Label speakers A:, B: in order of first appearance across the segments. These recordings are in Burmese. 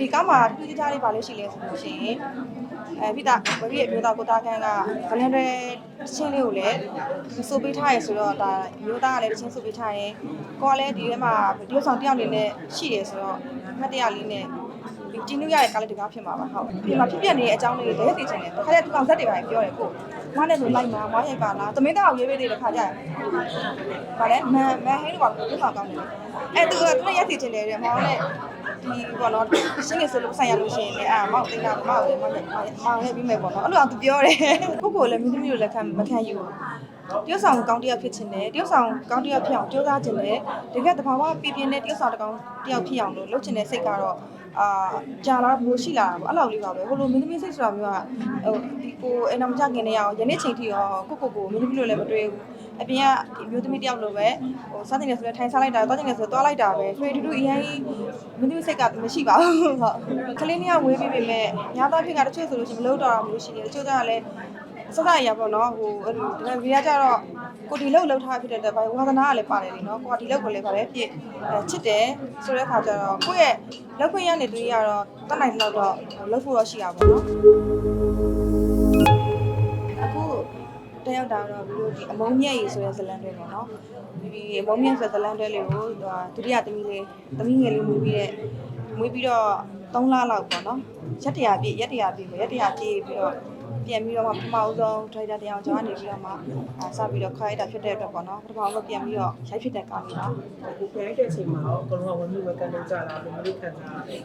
A: ဒီကားမှာထူးထူးခြားခြားလေးပါလို့ရှိလဲဆိုလို့ရှိရင်အဲပိတာဝရိရဲ့မျိုးသားကိုတာခန်းကဗလန်ဒရချင်းလေးကိုလည်းစိုးပေးထားရဆိုတော့ဒါမျိုးသားကလည်းတချင်းစိုးပေးထားရင်ကိုကလည်းဒီထဲမှာဒီလိုဆောင်တယောက်လေးနဲ့ရှိရဆိုတော့အမှတ်တရလေးနဲ့ဒီကျင်းလို့ရတဲ့ကားလေးတကားဖြစ်မှာပါဟုတ်ဒီမှာဖြစ်ပြနေတဲ့အကြောင်းလေးတွေတည်းသိချင်တယ်ခါကျသူကောင်ဇက်တွေပါပြောတယ်ကိုမနဲ့ဆိုလိုက်မှာမရိုက်ပါလားသမင်းသားကိုရေးပေးသေးတယ်ခါကျရင်ဗာလဲမန်မန်ဟင်းတော့ဘာလို့ဆောင်ကောင်းတယ်အဲသူကသူနဲ့ရက်သိချင်တယ်တဲ့မောင်နဲ့ ဒီဘောနော်ရှင်းနေဆိုလို့ဆိုင်ရလို့ရှိရင်လည်းအာမောက်သိတာမောက်လည်းမောက်လည်းမောက်လည်းပြီးမယ်ပေါ့နော်အဲ့လိုအောင်သူပြောတယ်ကိုကိုလည်းမိသမီးတို့လည်းခံမခံယူတရုတ်ဆောင်ကောင်းတယောက်ဖြစ်ချင်တယ်တရုတ်ဆောင်ကောင်းတယောက်ဖြစ်အောင်ကြိုးစားချင်တယ်တကယ်တဘာဝပြပြနဲ့တရုတ်ဆောင်တကောင်တယောက်ဖြစ်အောင်လို့လုပ်ချင်တဲ့စိတ်ကတော့ အာကြာလာဘူးရှိလာတာပေါ့အဲ့လောက်လေးပါပဲဟိုလိုမင်းသမီးစိတ်ဆိုတာမျိုးကဟိုဒီကိုအဲ့တော့မကြခင်နေရအောင်ယနေ့ချိန်ထိရောကိုကိုကိုမင်းသမီးတို့လည်းမတွေ့ဘူးအပြင်ကမျိုးသမီးတယောက်လိုပဲဟိုစားတင်နေဆိုလည်းထိုင်စားလိုက်တာသွားတင်နေဆိုသွားလိုက်တာပဲထွေတူတူအရင်မင်းသမီးစိတ်ကမရှိပါဘူးဟုတ်ကလေးနှစ်ယောက်ဝေးပြီးပြီမဲ့ညာသားဖြစ်ကတချို့ဆိုလို့ရှိရင်မလို့တော့တာမျိုးရှိတယ်တချို့ကလည်း စစရပါတော့ဟိုအဲ့လိုဒါပေမဲ့ကြတော့ကိုဒီလောက်လောက်ထားဖြစ်တဲ့အတွက်ဘာဝါသနာကလည်းပါတယ်လीနော်ကိုကဒီလောက်ကိုလည်းဗါလဲပြည့်ချစ်တယ်ဆိုတဲ့အခါကျတော့ကိုယ့်ရဲ့လောက်ခွင့်ရနေတူရတော့တတ်နိုင်တဲ့လောက်တော့လောက်ဖို့တော့ရှိတာပေါ့နော်အခုတယောက်တာတော့ပြီးလို့ဒီအမုံမြက်ရည်ဆိုတဲ့ဇလန်တွေပေါ့နော်ဒီအမုံမြက်ဆိုတဲ့ဇလန်တွေလေးကိုသူကဒုတိယသမီးလေးသမီးငယ်လေးမွေးပြီးတဲ့မွေးပြီးတော့3လလောက်ပေါ့နော်ရက်တရာပြည့်ရက်တရာပြည့်ပဲရက်တရာပြည့်ပြီးတော့ ပြန်ပြီးတော့မှပထမဦးဆုံးဒရိုက်တာတရားကျောင်းကနေပြီးတော့မှအာစပြီးတော့ခိုင်းတာဖြစ်တဲ့အတွက်ပေါ့နော်ပထမဦးဆုံးပြန်ပြီးတော့ရိုက်ဖြစ်တဲ့ကားလေးပါ
B: ဒီပြိုင်တဲ့အချိန်မှာတော့အကုန်လုံးကဝင်းမှုဝက်ကန်နေကြတာဘယ်လိုခံစားရလဲ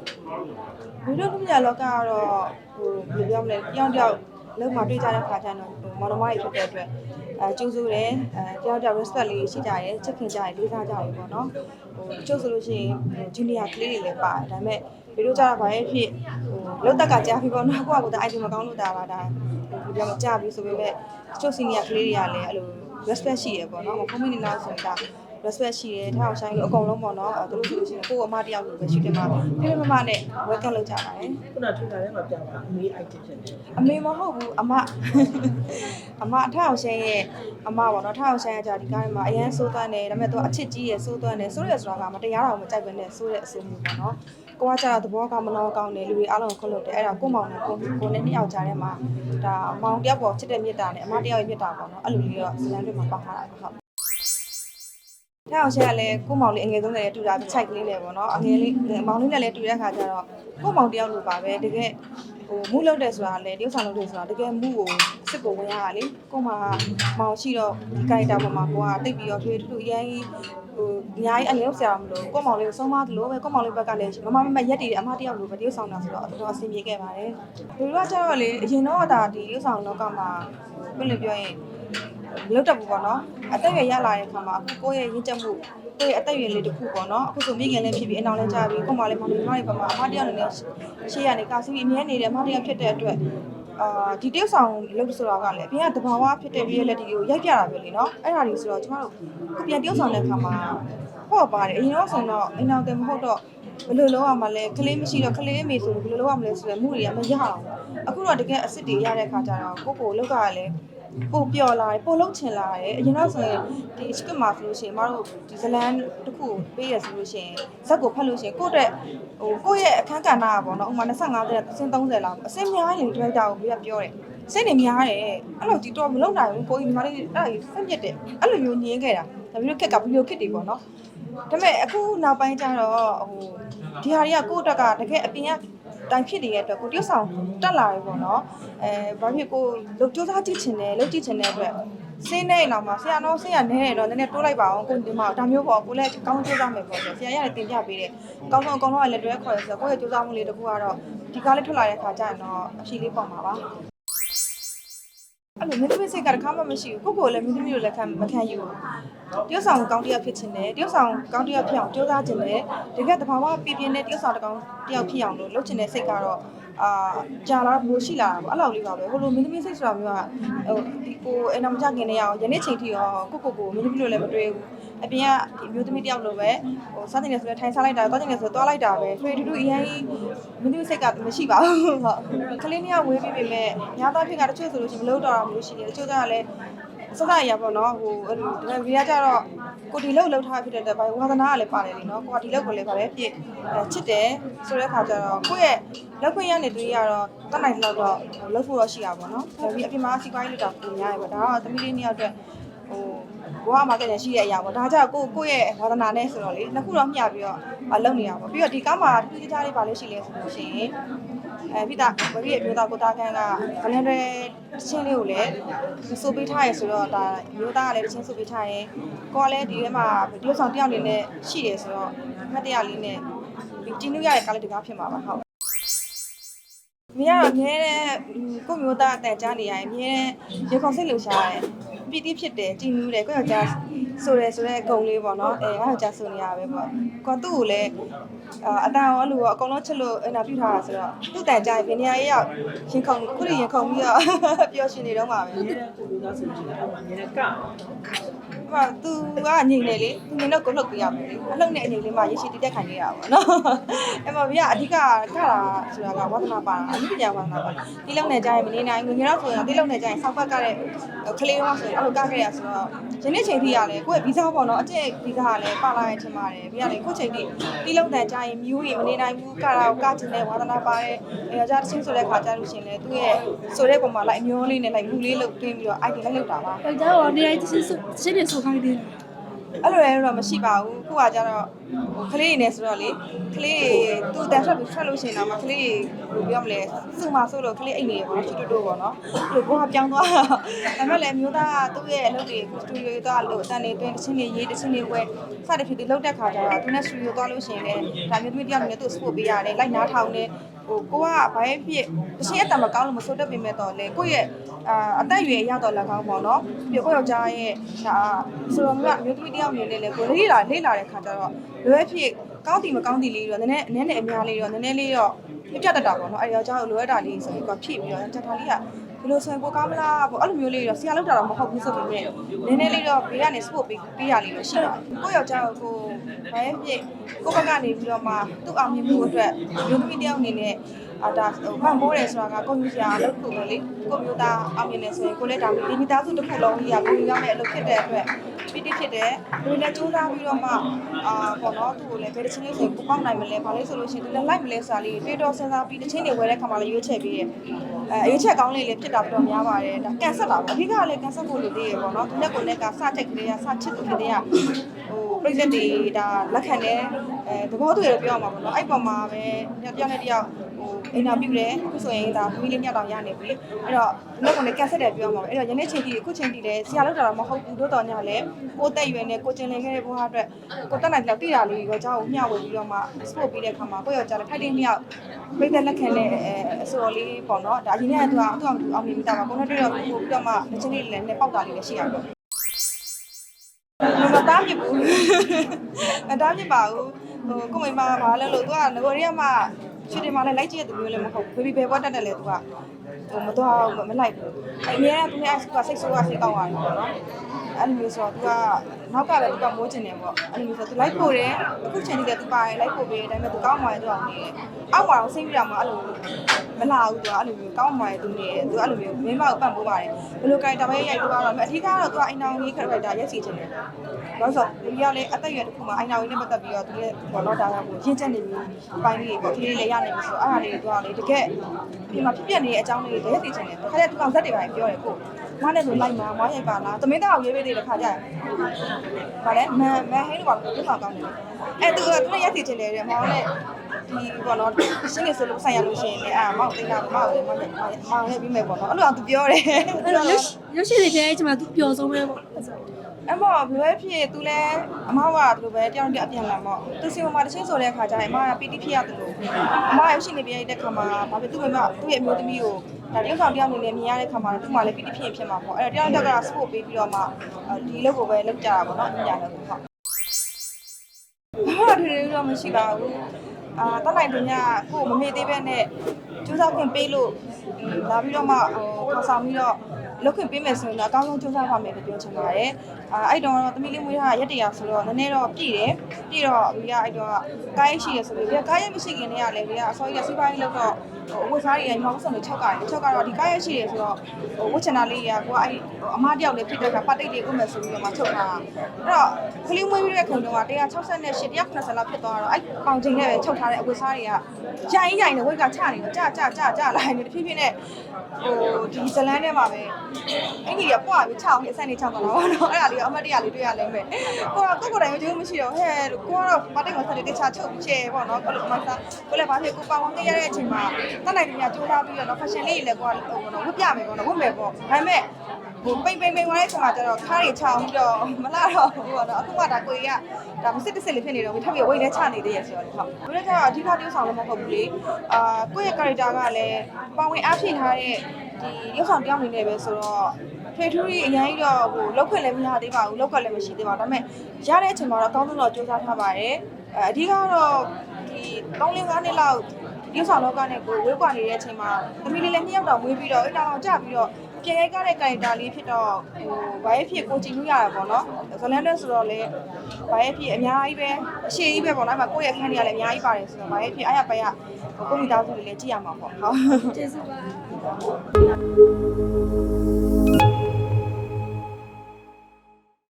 A: ဗီဒီယိုလူမြလောကကတော့ဟိုဘယ်လိုပြောမလဲတယောက်တယောက်လုံးမှာတွေ့ကြတဲ့ခါကျတော့ဟိုမော်ဒမိုင်းဖြစ်တဲ့အတွက်အဲကျိုးစိုးတယ်အဲတယောက်တယောက် respect လေးရှိကြတယ်ချစ်ခင်ကြတယ်လေးစားကြတယ်ပေါ့နော်ဟိုတချို့ဆိုလို့ရှိရင်ဟို junior ကလေးတွေလည်းပါတယ်ဒါပေမဲ့ဗီ ဒီယိုကြတာဘာရဲ့ဖြစ်ဟိုလောက်တက်ကကြားပြီပေါ့နော်ကိုကကိုယ်တိုင် item မကောင်းလို့တာပါဒါဟိုပြောမကြပြီဆိုပေမဲ့တချို့ senior ကလေးတွေကလည်းအဲ့လို respect ရှိရပေါ့နော်ဟို comment နေလောက်ဆိုရင်ဒါ respect ရှိတယ်ထားအောင်ဆိုင်လို့အကုန်လုံးပေါ့နော်အဲတို့ဆိုလို့ရှိရင်ကိုယ့်အမတယောက်ကိုပဲရှိတယ်မှာပြည့်မမနဲ့ welcome လုပ်ကြပါတယ်
B: ခုနထွေတာထဲမှာပြောပါအမေး item ဖြစ်တယ်
A: အမေမဟုတ်ဘူးအမအမထားအောင်ဆိုင်ရဲ့အမပေါ့နော်ထားအောင်ဆိုင်ကကြာဒီကားထဲမှာအရန်စိုးသွမ်းတယ်ဒါပေမဲ့သူကအချစ်ကြီးရဲ့စိုးသွမ်းတယ်စိုးရဆိုတာကမတရားတော်မကြိုက်ဘဲနဲ့စိုးတဲ့အစိုးမျိုးပေါ့နော်ကိုကကြာတော့သဘောကောင်းမနှောကောင်းတယ်လူတွေအားလုံးကိုခွတ်လို့တယ်အဲ့ဒါကိုမောင်နဲ့ကိုကိုနဲ့နှစ်ယောက်ကြားထဲမှာဒါမောင်တယောက်ပေါ်ချစ်တဲ့မေတ္တာနဲ့အမတယောက်ရဲ့မေတ္တာပေါ့နော်အဲ့လိုလေးတော့ဇလန်တွေမှာပါထားတာဟုတ် ထားအောင်ရှင်ကလည်းကိုမောင်လေးအငယ်ဆုံးနဲ့တူတာခြိုက်ကလေးနဲ့ပေါ့နော်အငယ်လေးမောင်လေးနဲ့လည်းတူတဲ့ခါကျတော့ကိုမောင်တယောက်လိုပါပဲတကယ်ဟိုမူးလုပ်တဲ့ဆိုတာလည်းတယောက်ဆောင်လုပ်တဲ့ဆိုတာတကယ်မူးကိုစစ်ကိုဝင်ရတာလေကိုမှမောင်ရှိတော့ဒီကိုက်တာပေါ်မှာကိုကတိတ်ပြီးတော့ထွေးတူအရင်ဟိုအများကြီးအငယ်ဆရာမလို့ကိုမောင်လေးကိုဆုံးမသလိုပဲကိုမောင်လေးဘက်ကလည်းမမမမရက်တည်တယ်အမတယောက်လိုပဲတယောက်ဆောင်တာဆိုတော့တော်တော်အဆင်ပြေခဲ့ပါတယ်ဒီလိုကကျတော့လေအရင်တော့ဒါဒီတယောက်ဆောင်လောကမှာဘယ်လိုပြောရင် မလုပ်တတ်ဘူးပေါ့နော်အသက်အရွယ်ရလာတဲ့အခါမှာအခုကိုယ့်ရဲ့ရင့်ကျက်မှုကိုယ့်ရဲ့အသက်အရွယ်လေးတစ်ခုပေါ့နော်အခုဆိုမိခင်လည်းဖြစ်ပြီးအနောက်လည်းကြာပြီးကိုယ်မလည်းမောင်နှမတွေပါမှာအမတယောက်အနေနဲ့ရှေ့ရနေကာစီပြီးအမြဲနေတယ်အမတယောက်ဖြစ်တဲ့အတွက်အာဒီတယောက်ဆောင်လို့ဆိုတာကလည်းအပြင်ကတဘာဝဖြစ်တဲ့ reality ကိုရိုက်ပြတာပဲလေနော်အဲ့ဒါတွေဆိုတော့ကျမတို့ခုပြန်တယောက်ဆောင်တဲ့အခါမှာဟောပါတယ်အရင်တော့ဆိုတော့အိမ်အောင်တယ်မဟုတ်တော့ဘယ်လိုလုပ်ရမလဲကလေးမရှိတော့ကလေးအမေဆိုဘယ်လိုလုပ်ရမလဲဆိုတဲ့မှုတွေကမရအောင်အခုတော့တကယ်အစ်စ်တွေရတဲ့အခါကျတော့ကိုကိုလောက်ကလည်း ပိုပျော်လာတယ်ပိုလုံးချင်လာတယ်အရင်တော့ဆိုရင်ဒီ script မှာဆိုလို့ရှိရင်မတို့ဒီဇလန်တစ်ခုပေးရဆိုလို့ရှိရင်ဇက်ကိုဖတ်လို့ရှိရင်ကိုယ့်အတွက်ဟိုကိုယ့်ရဲ့အခန်းကဏ္ဍကပေါ့နော်ဥပမာ25တဲ့အစင်း30လောက်အစင်းများရင်ဒရိုက်တာကိုပြီးတော့ပြောတယ်စိတ်နေများတယ်အဲ့လိုကြီးတော့မလုပ်နိုင်ဘူးကိုကြီးဒီမှာလေးအဲ့ဒါကြီးဆက်မြစ်တယ်အဲ့လိုမျိုးညင်းခဲ့တာဒါပြီးတော့ခက်ကဗီဒီယိုခက်တွေပေါ့နော်ဒါပေမဲ့အခုနောက်ပိုင်းကျတော့ဟိုဒီဟာတွေကကိုယ့်အတွက်ကတကယ်အပြင်က တိုင်ဖြစ်နေတဲ့အတွက်ကိုတရုတ်ဆောင်တက်လာတယ်ပေါ့နော်အဲဘာဖြစ်ကိုလုတ်ကြိုးစားကြည့်ချင်တယ်လုတ်ကြည့်ချင်တဲ့အတွက်စင်းနေတော့မှဆရာတော်ဆရာနဲတယ်တော့နည်းနည်းတိုးလိုက်ပါအောင်ကိုဒီမှာဒါမျိုးပေါ့ကိုလည်းကောင်းကြိုးစားမယ်ပေါ့ဆိုဆရာရတယ်တင်ပြပေးတယ်ကောင်းဆုံးအကောင်လုံးကလည်းတွဲခေါ်ရဆိုတော့ကိုယ့်ရဲ့ကြိုးစားမှုလေးတခုကတော့ဒီကားလေးထွက်လာတဲ့ခါကျရင်တော့အရှိလေးပေါ့မှာပါ အဲ့လိုမင်းသမီးစိတ်ကတခါမှမရှိဘူးကိုကိုလည်းမင်းသမီးတို့လည်းခံမခံယူဘူးတရုတ်ဆောင်ကောင်းတယောက်ဖြစ်ချင်တယ်တရုတ်ဆောင်ကောင်းတယောက်ဖြစ်အောင်ကြိုးစားချင်တယ်တကယ်တဘာဝပြပြနဲ့တရုတ်ဆောင်တကောင်တယောက်ဖြစ်အောင်လို့လုပ်ချင်တဲ့စိတ်ကတော့ အာကြာလာလို့ရှိလာတာပေါ့အဲ့လောက်လေးပါပဲဟိုလိုမင်းသမီးစိတ်ဆိုတာမျိုးကဟိုဒီကိုအဲ့တော့မကြခင်နေရအောင်ယနေ့ချိန်ထိရောကိုကိုကိုမင်းသမီးတို့လည်းမတွေ့ဘူးအပြင်ကဒီမျိုးသမီးတယောက်လိုပဲဟိုစားတင်နေဆိုလည်းထိုင်စားလိုက်တာသွားတင်နေဆိုသွားလိုက်တာပဲထွေတူတူအရင်မင်းသမီးစိတ်ကမရှိပါဘူးဟုတ်ကလေးနှစ်ယောက်ဝေးပြီးပြီမဲ့ညာသားဖြစ်ကတချို့ဆိုလို့ရှိရင်မလို့တော့တာမျိုးရှိတယ်တချို့ကလည်း စစရပေါ့နော်ဟိုအဲ့လိုဒီဗီကကြတော့ကိုဒီလောက်လောက်ထားဖြစ်တဲ့အတွက်ဘာဝါသနာကလည်းပါတယ်လीနော်ကိုကဒီလောက်ကိုလည်းဗာပဲဖြစ်အဲချစ်တယ်ဆိုတဲ့ခါကျတော့ကိုယ့်ရဲ့လက်ခွင့်ရနေတွေ့ရတော့တတ်နိုင်တဲ့လောက်တော့လောက်ဖို့တော့ရှိတာပေါ့နော်ဒါပြီးအပြင်မှာစီးပွားရေးလုပ်တာပုံများရပေါ့ဒါကတော့သမီးလေးနှစ်ယောက်အတွက်ဟိုဘဝမှာတည်းရှိတဲ့အရာပေါ့ဒါကြောင့်ကိုကိုယ့်ရဲ့ဝါသနာနဲ့ဆိုတော့လေနှစ်ခုတော့မျှပြီးတော့လုပ်နေရပါပြီးတော့ဒီကားမှာထူးခြားလေးပါလို့ရှိလဲဆိုလို့ရှိရင် အဲပိတာဘရီရဲ့မျိုးသားကိုတာခန်းကဗလန်ရဲချင်းလေးကိုလည်းစိုးပေးထားရဲဆိုတော့ဒါမျိုးသားကလည်းချင်းစိုးပေးထားရဲကိုကလည်းဒီထဲမှာဒီလိုဆောင်တယောက်အနေနဲ့ရှိရဲဆိုတော့အမှတ်တရလေးနဲ့ဒီတီနူရရဲ့ကားလေးတကားဖြစ်မှာပါဟုတ်မြင်ရတော့မြဲတဲ့ကိုမျိုးသားအတန်ကြားနေရရင်မြဲတဲ့ရေခေါင်စိတ်လှူရှားတယ်ပီတိဖြစ်တယ်တီနူတယ်ကိုယောက်ျား ဆိုရဲဆိုတဲ့ဂုံလေးပေါ့နော်အဲငါယောက်ျားဆိုနေရပဲပေါ့ကိုသူ့ကိုလည်းအာအတန်ရောလူရောအကုန်လုံးချစ်လို့အင်တာဗျူးထားတာဆိုတော့သူ့တန်ကြရင်ဗီနီယာရေးရောက်ရင်ခုန်ခုရရင်ခုန်ပြီးတော့ပျော်ရွှင်နေတော့မှာပဲ
B: အများနဲ့ကိုလူသားဆိုကြတယ်အများနဲ့က
A: ဟိုသူကငိမ့်နေလေသူငိမ့်တော့ကိုလှုပ်ပေးရမယ်လေအလှုပ်နဲ့အနေလေးမှရရှိတည်တက်ခိုင်နေတာပေါ့နော်အဲ့မှာဘီကအဓိကကတာဆိုတာကဝါသနာပါတာအမှုပညာဝါသနာပါတိလုံနဲ့ကြရင်မနေနိုင်ငွေငယ်တော့ဆိုရင်တိလုံနဲ့ကြရင်ဆောက်ကကတဲ့ကလေးတော့ဆိုရင်အဲ့လိုကခဲ့ရဆိုတော့ယနေ့ချိန်ထိရလေကိုယ့်ရဲ့ဗီဇာပေါ့နော်အကျက်ဗီဇာကလည်းပါလာရဲ့ချင်ပါတယ်ဘီကလေကိုယ့်ချိန်ထိတိလုံနဲ့ကြရင်မျိုးကြီးမနေနိုင်ဘူးကတာကိုကချင်တဲ့ဝါသနာပါတဲ့အဲကြောင့်ချင်းဆိုတဲ့ခါကြလို့ရှင်လေသူ့ရဲ့ဆိုတဲ့ပုံမှာလိုက်အမျိုးလေးနဲ့လိုက်လူလေးလုတ်သွင်းပြီးတော့ ID လိုက်လုတ်တာပါ
C: ယောက်ျားရောနေတိုင်းချင်းစုချင်းနေဆိုခိုင်းတယ်
A: အဲ့လိုလည်းတော့မရှိပါဘူးခုကကြတော့ဟိုကလေးတွေနဲ့ဆိုတော့လေကလေးတွေသူ့တန်ထွက်ပြီးထွက်လို့ရှိရင်တော့မှကလေးတွေဘယ်လိုပြောမလဲစုမဆိုလို့ကလေးအိတ်နေရပေါ့နော်ချွတ်တူပေါ့နော်အဲ့လိုဘောကပြောင်းသွားတာဒါပေမဲ့လည်းအမျိုးသားကသူ့ရဲ့အလုပ်တွေစတူဒီယိုသွားလို့အတန်နေတွင်းတစ်ချင်းနေရေးတစ်ချင်းနေဝဲစတဲ့ဖြစ်ပြီးလောက်တဲ့ခါကျတော့သူနဲ့စတူဒီယိုသွားလို့ရှိရင်လည်းဒါမျိုးသမီးတယောက်နဲ့သူ့စပို့ပေးရတယ်လိုက်နားထောင်နေ ဟိုကိုကဘာဖြစ်ဖြစ်တစ်ချင်းအတန်မကောင်းလို့မဆိုးတတ်ပေမဲ့တော့လေကိုယ့်ရဲ့အာအသက်အရွယ်ရတော့လည်းကောင်းပေါ့နော်ပြီးတော့ကိုယ့်ယောက်ျားရဲ့ဒါဆိုတော့မျိုးအမျိုးသမီးတယောက်အနေနဲ့လည်းကိုလေးလာလေးလာတဲ့ခါကျတော့လွယ်ဖြစ်ကောင်းတီမကောင်းတီလေးတော့နည်းနည်းအနည်းနဲ့အများလေးတော့နည်းနည်းလေးတော့ပြပြတတ်တာပေါ့နော်အဲယောက်ျားကိုလိုအပ်တာလေးဆိုပြီးကဖြည့်ပြီးတော့ချက်ထားလေးကဘယ်လိုဆိုရင်ကိုကောင်းမလားပေါ့အဲ့လိုမျိုးလေးတော့ဆရာလောက်တာတော့မဟုတ်ဘူးဆိုပေမဲ့နည်းနည်းလေးတော့ဘေးကနေ support ပေးပေးရလေးတော့ရှိပါတယ်ကိုယ့်ယောက်ျားကို ကိုဘာဖြစ်ကိုဘက်ကနေပြီးတော့မှသူ့အောင်မြင်မှုအတွက်မျိုးသမီးတယောက်အနေနဲ့ အာဒါဟိုပံ့ပိုးတယ်ဆိုတာကကိုမျိုးစရာအလုပ်ခုပဲလေကိုမျိုးသားအောင်မြင်နေဆိုရင်ကိုလည်းဒါမျိုးဒီမိသားစုတစ်ခုလုံးကြီးကကိုရမယ့်အလုပ်ဖြစ်တဲ့အတွက်ပီတိဖြစ်တယ်ဒီလည်းစူးစမ်းပြီးတော့မှအာပေါ့နော်သူ့ကိုလည်းဘယ်တစ်ချင်းလေးဆိုကိုပေါက်နိုင်မလဲဘာလဲဆိုလို့ရှိရင်ဒီလည်းလိုက်မလဲဆိုတာလေးတွေးတော့စဉ်းစားပြီးတစ်ချင်းတွေဝယ်တဲ့ခါမှလည်းရွေးချယ်ပြီးရဲ့အဲရွေးချယ်ကောင်းလေးလေးဖြစ်တာတော့များပါတယ်ဒါကန်ဆက်တာပေါ့အဓိကကလည်းကန်ဆက်ဖို့လိုသေးရပေါ့နော်ဒီလက်ကိုလည်းကစချိတ်ကလေးကစချစ်သူကလေးကဟိုပြိသက်တွေဒါလက်ခံတယ်အဲသဘောတူရပြောရမှာပေါ့နော်အဲ့ပေါ်မှာပဲတယောက်နဲ့တယောက်ဟို အင်တာဗျူးတယ်အခုဆိုရင်ဒါသမီးလေးညက်တောင်ရနေပြီအဲ့တော့ဒီလိုကနေကန်ဆက်တယ်ပြောမှာပဲအဲ့တော့ယနေ့ချိန်ထိအခုချိန်ထိလည်းဆရာလောက်တာတော့မဟုတ်ဘူးတို့တော်ညလည်းကိုတက်ရွယ်နဲ့ကိုကျင်လည်ခဲ့တဲ့ဘဝအတွက်ကိုတက်နိုင်တော့တိတာလေးကိုကြောက်မျှဝေပြီးတော့မှ sport ပြီးတဲ့အခါမှာကိုယ့်ယောက်ျားလည်းထိုက်တဲ့နှစ်ယောက်ပြိသက်လက်ခံတဲ့အဆိုတော်လေးပေါ့နော်ဒါအရင်ကသူကသူကအောင်မြင်မိတာပါကိုနဲ့တွေ့တော့ပို့ပြီးတော့မှအချင်းလေးလည်းနဲ့ပေါက်တာလေးလည်းရှိရပါမတားပြဘူးမတားပြပါဘူးဟိုကိုမိမဘာလဲလို့သူကငကိုရီးယားမှာ ချွေတယ်မှာလည်းလိုက်ကြည့်တဲ့သူမျိုးလည်းမဟုတ်ဘူးဘေဘီဘယ်ဘွားတက်တယ်လေသူက ဟိုမတော်မလိုက်ဘူးအများကသူကစိတ်ဆိုးကစိတ်ကောင်းသွားတယ်ပေါ့နော်အဲ့လိုမျိုးဆိုတော့သူကနောက်ကလည်းသူကမိုးကျင်တယ်ပေါ့အဲ့လိုမျိုးဆိုသူလိုက်ပို့တယ်အခုချိန်ကြီးလည်းသူပါတယ်လိုက်ပို့ပေးတယ်ဒါပေမဲ့သူကောင်းမှလည်းသူအောင်နေတယ်အောက်မှာတော့စိတ်ပြရမှာအဲ့လိုမလာဘူးသူကအဲ့လိုမျိုးကောင်းမှလည်းသူနေတယ်သူအဲ့လိုမျိုးမင်းမကိုပတ်ပိုးပါတယ်ဘယ်လိုကြိုင်တာပဲရိုက်သွားတော့အဓိကတော့သူကအိမ်တော်ကြီးခရက်တာရက်စီချင်တယ်ဘာလို့ဆိုဒီကလည်းအသက်အရွယ်တစ်ခုမှအိမ်တော်ကြီးနဲ့ပတ်သက်ပြီးတော့သူလည်းဘောတော့ဒါကကိုရင်းချက်နေပြီးပိုင်းလေးပေါ့ဒီလေးလည်းရနေပြီဆိုတော့အဲ့ဒါလေးသူကလေတကယ်ဒီမှာဖြစ်ပြနေတဲ့အကြောင်းလေးတွေရက်စီချင်တယ်ခါကျသူကဇက်တွေပါပြောတယ်ကိုမနဲ့ဆိုလိုက်မှာမရိုက်ပါလားသမင်းသားကိုရေးပေးသေးတယ်ခါကျရင်ဗါလဲမန်မန်ဟင်းလို့ပါလို့သူဆောင်ကောင်းတယ်အဲ့သူကသူလည်းရက်စီချင်တယ်တဲ့မောင်နဲ့ဒီဘောနော်ရှင်းနေဆိုလို့ဆိုင်ရလို့ရှိရင်လည်းအာမောင်သိတာမောင်လည်းမောင်လည်းမောင်လည်းပြီးမယ်ပေါ့နော်အဲ့လိုအောင်သူပြောတယ်
C: အဲ့တော့ရုပ်ရုပ်ရှင်တွေထဲအဲ့ဒီမှာသူပျော်ဆုံးပဲပေါ့
A: အမောဘယ်ပဲဖြစ်သူလဲအမောကဒီလိုပဲတယောက်တစ်ယောက်အပြန်လာမောသူစီပေါ်မှာတစ်ချင်းဆိုတဲ့အခါကျရင်အမေကပီတိဖြစ်ရတယ်လို့အမေရုပ်ရှင်နေပြရတဲ့ခါမှာဘာဖြစ်သူ့မိမသူ့ရဲ့အမျိုးသမီးကိုဒါတယောက်ဆောင်တယောက်အနေနဲ့မြင်ရတဲ့ခါမှာသူ့မှာလည်းပီတိဖြစ်ရင်ဖြစ်မှာပေါ့အဲ့တော့တယောက်တစ်ယောက်က support ပေးပြီးတော့မှဒီလောက်ကိုပဲလောက်ကြတာပေါ့နော်အညာလည်းဟုတ်ဘာတွေတော့မရှိပါဘူးအာတတ်နိုင်သူများကိုမမေ့သေးပဲနဲ့ကျူးစားခွင့်ပေးလို့လာပြီးတော့မှဟိုခေါ်ဆောင်ပြီးတော့ လောက်ခွင့်ပေးမယ်ဆိုရင်တော့အကောင်းဆုံးစူးစမ်းပါမယ်လို့ပြောချင်ပါတယ်အာအဲ့တော့သမီးလေးမွေးထားရက်တရာဆိုတော့နည်းနည်းတော့ပြည့်တယ်ပြည့်တော့ဒီကအဲ့တော့ကားရရှိရဆိုပြီးဒီကကားရမရှိခင်တည်းကလည်းဒီကအစောကြီးကစီးပွားရေးလောက်တော့ဟိုဝတ်စားရည်ညောင်းစုံတွေချက်ကြတယ်ချက်ကတော့ဒီကားရရှိရဆိုတော့ဟိုဝတ်ချင်တာလေးကကိုကအဲ့အမားတယောက်လေးဖြစ်တဲ့ကပတ်တိတ်လေးကိုမယ်ဆိုပြီးတော့မှချုပ်ထားအဲ့တော့ကလေးမွေးပြီးတဲ့ခုံတော့168နဲ့8 190လောက်ဖြစ်သွားတော့အဲ့ပေါင်ချိန်နဲ့ပဲချုပ်ထားတဲ့အဝတ်စားတွေကရိုင်းရိုင်းနဲ့ဝိတ်ကချနေတော့ကြာကြာကြာကြာလာနေတဖြည်းဖြည်းနဲ့ ဟိုဒီဇလန်းထဲမှာပဲအဲ့ဒီကပွားပြီးချောင်းနဲ့အဆက်နေချောင်းတော့တော့အဲ့ဒါလေးအမတ်တရလေးတွေ့ရလိမ့်မယ်ကိုကကိုကိုယ်တိုင်မကြည့်မရှိတော့ဟဲ့ကိုကတော့ပတ်တိတ်မှာဆက်တခြားချုပ်ချဲပေါ့နော်ကိုလိုမှစားကိုလည်းဘာဖြစ်ကိုပါဝင်ခဲ့ရတဲ့အချိန်မှာတက်နိုင်တယ်များကြိုးစားပြီးတော့ fashion လေးတွေလည်းကိုကဟိုနော်ဝတ်ပြမယ်ပေါ့နော်ဝတ်မယ်ပေါ့ဒါပေမဲ့ ဟိုပိန်ပိန်ပိန်သွားတဲ့အချိန်မှာကျတော့ခါးတွေချောင်းပြီးတော့မလာတော့ဘူးပေါ့နော်အခုကဒါကိုကြီးကဒါမစစ်တစ်စစ်လေးဖြစ်နေတော့ထပ်ပြီးဝိတ်နဲ့ချနေသေးရဲ့ဆိုတော့ဟုတ်ဘယ်လိုကြောင့်အဓိကတိုးဆောင်လို့မဟုတ်ဘူးလေအာကိုယ့်ရဲ့ character ကလည်းပါဝင်အားဖြည့်ထားတဲ့ဒီရုပ်ဆောင်တောင်းနေနေပဲဆိုတော့ဖေထူရီအရင်ကြီးတော့ဟိုလောက်ခွင့်လည်းမရသေးပါဘူးလောက်ခွင့်လည်းမရှိသေးပါဘူးဒါပေမဲ့ရတဲ့အချိန်မှာတော့အကောင်းဆုံးတော့စူးစမ်းထားပါတယ်အဲအဓိကတော့ဒီ3လ5နှစ်လောက်ရုပ်ဆောင်လောကနဲ့ကိုဝေးကွာနေတဲ့အချိန်မှာသမီးလေးလည်းနှစ်ယောက်တော့ဝေးပြီးတော့အဲ့တောင်ကြပြီးတော့ ပြန်ရိုက်ကားတဲ့ character လေးဖြစ်တော့ဟိုဘာရဲ့ဖြစ်ကိုကြည့်လို့ရတာပေါ့နော်ဇလန်တက်ဆိုတော့လေဘာရဲ့ဖြစ်အများကြီးပဲအရှိကြီးပဲပေါ့နော်အဲ့မှာကိုယ့်ရဲ့ခန်းတွေကလည်းအများကြီးပါတယ်ဆိုတော့ဘာရဲ့ဖြစ်အားရပါရကိုမိသားစုတွေလည်းကြည့်ရမှာပေါ့ဟုတ်
C: ကျေးဇူးပါ